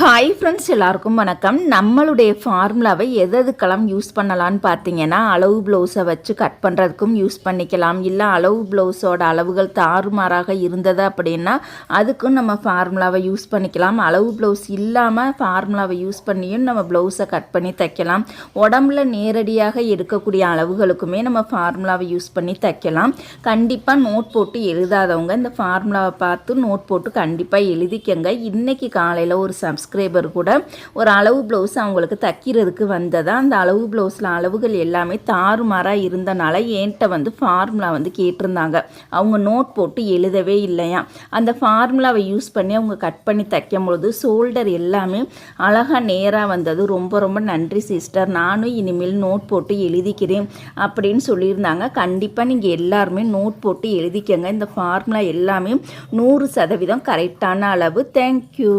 Hi friends எல்லாருக்கும் வணக்கம். நம்மளுடைய ஃபார்முலாவை எது எதுக்கெல்லாம் யூஸ் பண்ணலான்னு பார்த்தீங்கன்னா அளவு ப்ளவுஸை வச்சு கட் பண்ணுறதுக்கும் யூஸ் பண்ணிக்கலாம். இல்லை அளவு ப்ளவுஸோட அளவுகள் தாறுமாறாக இருந்தது அப்படின்னா அதுக்கும் நம்ம ஃபார்முலாவை யூஸ் பண்ணிக்கலாம். அளவு ப்ளவுஸ் இல்லாமல் ஃபார்முலாவை யூஸ் பண்ணியும் நம்ம ப்ளவுஸை கட் பண்ணி தைக்கலாம். உடம்புல நேரடியாக எடுக்கக்கூடிய அளவுகளுக்குமே நம்ம ஃபார்முலாவை யூஸ் பண்ணி தைக்கலாம். கண்டிப்பாக நோட் போட்டு எழுதாதவங்க இந்த ஃபார்முலாவை பார்த்து நோட் போட்டு கண்டிப்பாக எழுதிக்கங்க. இன்னைக்கு காலையில் ஒரு சப்ஸ்கிரைபர் கூட ஒரு அளவு ப்ளவுஸ் அவங்களுக்கு தைக்கிறதுக்கு வந்ததா? அந்த அளவு ப்ளவுஸில் அளவுகள் எல்லாமே தாறுமாறாக இருந்தனால என்கிட்ட வந்து ஃபார்முலா வந்து கேட்டிருந்தாங்க. அவங்க நோட் போட்டு எழுதவே இல்லையா? அந்த ஃபார்முலாவை யூஸ் பண்ணி அவங்க கட் பண்ணி தைக்கும் பொழுது ஷோல்டர் எல்லாமே அழகாக நேராக வந்தது. ரொம்ப ரொம்ப நன்றி சிஸ்டர் நானும் இனிமேல் நோட் போட்டு எழுதிக்கிறேன் அப்படின்னு சொல்லியிருந்தாங்க. கண்டிப்பாக நீங்கள் எல்லாருமே நோட் போட்டு எழுதிக்கங்க. இந்த ஃபார்முலா எல்லாமே நூறு சதவீதம் கரெக்டான அளவு. தேங்க்யூ